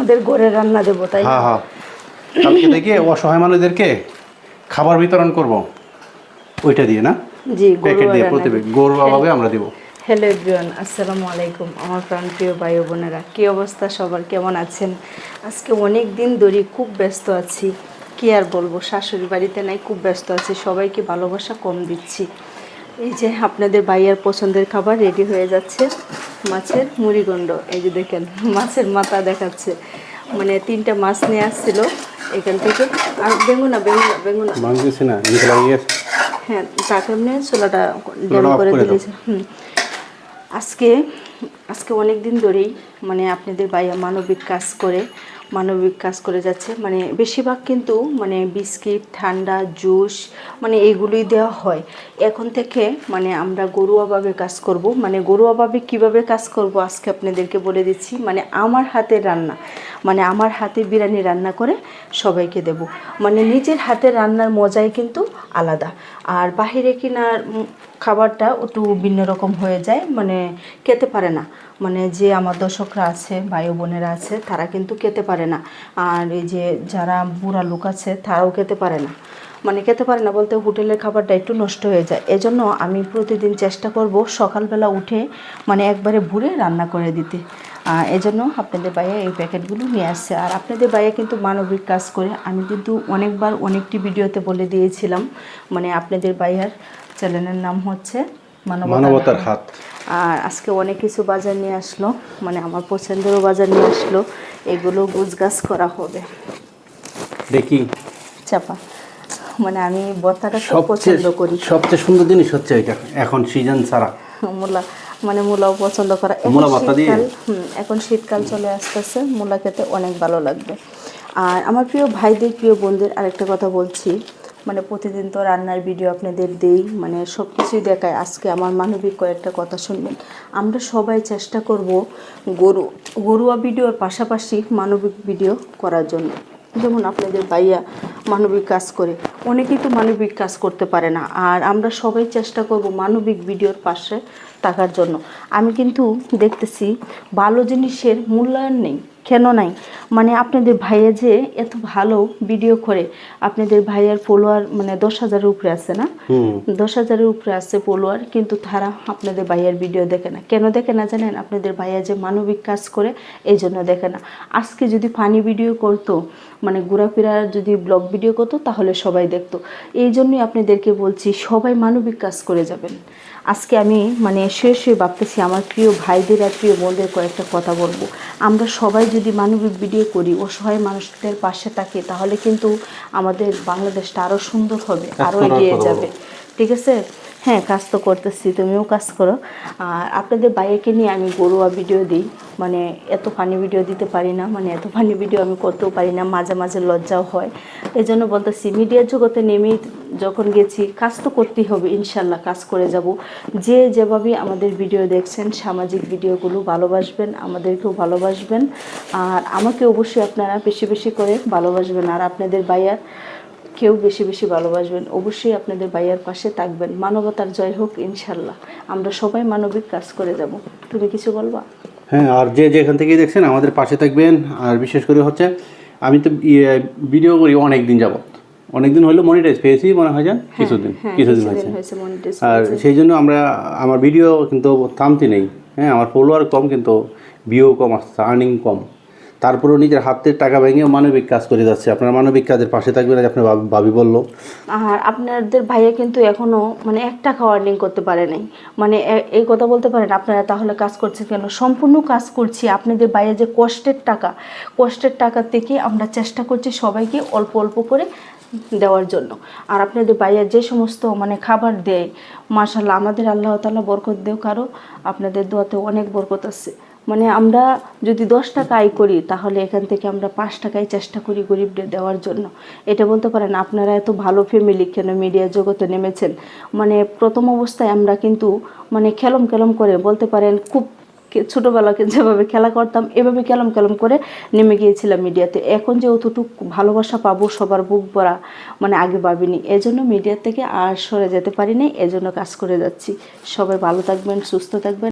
আমাদের ঘরের রান্না দেবো তাই? হ্যাঁ হ্যাঁ। কালকে থেকে অসহায় মানুষদেরকে খাবার বিতরণ করব। ওইটা দিয়ে না? জি প্যাকেট দিয়ে প্রতিদিন গরুর অভাবে আমরা দিব। হ্যালো এভরিওয়ান আসসালামু আলাইকুম আমার প্রাণপ্রিয় ভাই ও বোনেরা কী অবস্থা সবার? কেমন আছেন? আজকে অনেক দিন ধরে খুব ব্যস্ত আছি। কি আর বলব শাশুড়ি বাড়িতে নাই খুব ব্যস্ত আছি। সবাইকে ভালোবাসা কম দিচ্ছি। এই যে আপনাদের ভাইয়ার পছন্দের খাবার রেডি হয়ে যাচ্ছে। মাছের মুড়িগণ্ড এই যে দেখেন মাছের মাথা দেখাচ্ছে। মানে তিনটা মাছ নিয়ে আসছিল এখান থেকে। আর বেগুনা বেগুনা বেগুনা। না নিচে লাগিয়ে গেছে হ্যাঁ তাকে এমনি চোলাটা ড্যাম করে করে দিয়েছে। হুম। আজকে আজকে অনেক দিন ধরেই মানে আপনাদের বাইয়া মানবিক কাজ করে মানবিক কাজ করে যাচ্ছে। মানে বেশিরভাগ কিন্তু মানে বিস্কিট, ঠান্ডা, জুস মানে এগুলোই দেওয়া হয়। এখন থেকে মানে আমরা গরু অভাবে কাজ করব। মানে গরু অভাবে কীভাবে কাজ করব আজকে আপনাদেরকে বলে দিচ্ছি। মানে আমার হাতের রান্না মানে আমার হাতে বিরিয়ানি রান্না করে সবাইকে দেব। মানে নিজের হাতে রান্নার মজাই কিন্তু আলাদা। আর বাহিরে কিনার খাবারটা একটু ভিন্ন রকম হয়ে যায় মানে খেতে পারে না। মানে যে আমার দর্শকরা আছে ভাই বোনেরা আছে, তারা কিন্তু খেতে পারে না। আর এই যে যারা বুড়া লোক আছে, তারাও খেতে পারে না। মানে খেতে পারে না বলতে হোটেলের খাবারটা একটু নষ্ট হয়ে যায়। এজন্য আমি প্রতিদিন চেষ্টা করব সকালবেলা উঠে মানে একবারে ভুরে রান্না করে দিতে। এজন্য আপনাদের বাইরে এই প্যাকেটগুলো নিয়ে আসছে। আর আপনাদের বাইরে কিন্তু মানবিক কাজ করে আমি কিন্তু অনেকবার অনেকটি ভিডিওতে বলে দিয়েছিলাম মানে আপনাদের বাইয়ার চ্যানেলের নাম হচ্ছে মানবতার হাত। আর আজকে অনেক কিছু বাজার নিয়ে আসলো মানে আমার পছন্দেরও বাজার নিয়ে আসলো এগুলো গুছগাছ করা হবে। দেখি। চাপা। মানে আমি বর্তাটা খুব সবচেয়ে পছন্দ করি। সবচেয়ে সুন্দর জিনিস হচ্ছে এটা এখন সিজন ছাড়া। মূলা। মানে মূলাও পছন্দ করা। এখন শীতকাল হুম এখন শীতকাল চলে আসতেছে মূলা খেতে অনেক ভালো লাগবে। আর আমার প্রিয় ভাইদের প্রিয় বোনদের আরেকটা কথা বলছি মানে প্রতিদিন তো রান্নার ভিডিও আপনাদের দেই মানে সব কিছুই দেখায়। আজকে আমার মানবিক কয়েকটা কথা শুনবেন। আমরা সবাই চেষ্টা করব গরু গরুয়া ভিডিওর পাশাপাশি মানবিক ভিডিও করার জন্য। যেমন আপনাদের ভাইয়া মানবিক কাজ করে। অনেকেই তো মানবিক কাজ করতে পারে না। আর আমরা সবাই চেষ্টা করব মানবিক ভিডিওর পাশে থাকার জন্য। আমি কিন্তু দেখতেছি ভালো জিনিসের মূল্যায়ন নেই। কেন নাই? মানে আপনাদের ভাইয়া যে এত ভালো ভিডিও করে আপনাদের ভাইয়ার ফলোয়ার মানে দশ হাজারের উপরে আছে না? দশ হাজারের উপরে আছে ফলোয়ার কিন্তু তারা আপনাদের ভাইয়ার ভিডিও দেখে না। কেন দেখে না জানেন? আপনাদের ভাইয়া যে মানবিক কাজ করে এই জন্য দেখে না। আজকে যদি ফানি ভিডিও করতো মানে ঘোরাফেরা যদি ব্লগ ভিডিও করতো তাহলে সবাই দেখতো। এই জন্যই আপনাদেরকে বলছি সবাই মানবিক কাজ করে যাবেন। আজকে আমি মানে শুয়ে শুয়ে ভাবতেছি আমার প্রিয় ভাইদের আর প্রিয় বোনদের কয়েকটা কথা বলব। আমরা সবাই যদি মানবিক ভিডিও করি অসহায় মানুষদের পাশে থাকি তাহলে কিন্তু আমাদের বাংলাদেশটা আরও সুন্দর হবে আরও এগিয়ে যাবে। ঠিক আছে? হ্যাঁ কাজ তো করতেছি, তুমিও কাজ করো। আর আপনাদের বাইকে নিয়ে আমি গরুয়া ভিডিও দিই। মানে এত ফানি ভিডিও দিতে পারি না মানে এত ফানি ভিডিও আমি করতেও পারি না, মাঝে মাঝে লজ্জাও হয়। এই জন্য বলতেছি মিডিয়ার জগতে নেমেই যখন গেছি, কাজ তো করতেই হবে, ইনশাল্লাহ কাজ করে যাব। যে যেভাবে আমাদের ভিডিও দেখছেন, সামাজিক ভিডিওগুলো ভালোবাসবেন, আমাদেরকেও ভালোবাসবেন। আর আমাকে অবশ্যই আপনারা বেশি বেশি করে ভালোবাসবেন। আর আপনাদের বাইয়ার কেউ বেশি বেশি ভালোবাসবেন অবশ্যই আপনাদের ভাইয়ার পাশে থাকবেন। মানবতার জয় হোক ইনশাল্লাহ। আমরা সবাই মানবিক কাজ করে যাব। তুমি কিছু বলবা? হ্যাঁ আর যে যেখান থেকেই দেখছেন আমাদের পাশে থাকবেন। আর বিশেষ করে হচ্ছে আমি তো ভিডিও করি অনেক দিন যাবত অনেক দিন হলো মনিটাইজ পেয়েছি মনে হয় যান কিছুদিন হ্যাঁ কিছুদিন হয়েছে। মনিটাইজ আর সেই জন্য আমরা আমার ভিডিও কিন্তু থামতি নেই। হ্যাঁ আমার ফলোয়ার কম কিন্তু ভিউ কম আসছে আর্নিং কম। তারপরেও নিজের হাতের টাকা ভেঙে মানবিক কাজ করে যাচ্ছে। আপনার মানবিক কাজের পাশে থাকবেন আর আপনার ভাবি- বলল। আর আপনাদের ভাইয়া কিন্তু এখনও মানে এক টাকা আর্নিং করতে পারে নাই। মানে এই কথা বলতে পারেন, আপনারা তাহলে কাজ করছেন কেন? সম্পূর্ণ কাজ করছি, আপনাদের ভাইয়া যে কষ্টের টাকা কষ্টের টাকা থেকে আমরা চেষ্টা করছি সবাইকে অল্প অল্প করে দেওয়ার জন্য। আর আপনাদের বাইরে যে সমস্ত মানে খাবার দেয় মার্শাল্লাহ আমাদের আল্লাহ তালা বরকত দেও কারও, আপনাদের দোয়াতে অনেক বরকত আছে। মানে আমরা যদি দশ টাকা আয় করি, তাহলে এখান থেকে আমরা পাঁচ টাকায় চেষ্টা করি গরিবদের দেওয়ার জন্য। এটা বলতে পারেন, আপনারা এত ভালো ফ্যামিলি কেন মিডিয়া জগতে নেমেছেন? মানে প্রথম অবস্থায় আমরা কিন্তু মানে খেলম খেলম করে, বলতে পারেন খুব ছোটোবেলাকে যেভাবে খেলা করতাম, এভাবে কেলম কেলম করে নেমে গিয়েছিলাম মিডিয়াতে এখন যে অতটুক ভালোবাসা পাবো সবার বুক ভরা মানে আগে ভাবিনি। এজন্য মিডিয়া থেকে আর সরে যেতে পারিনি, এজন্য কাজ করে যাচ্ছি। সবাই ভালো থাকবেন, সুস্থ থাকবেন।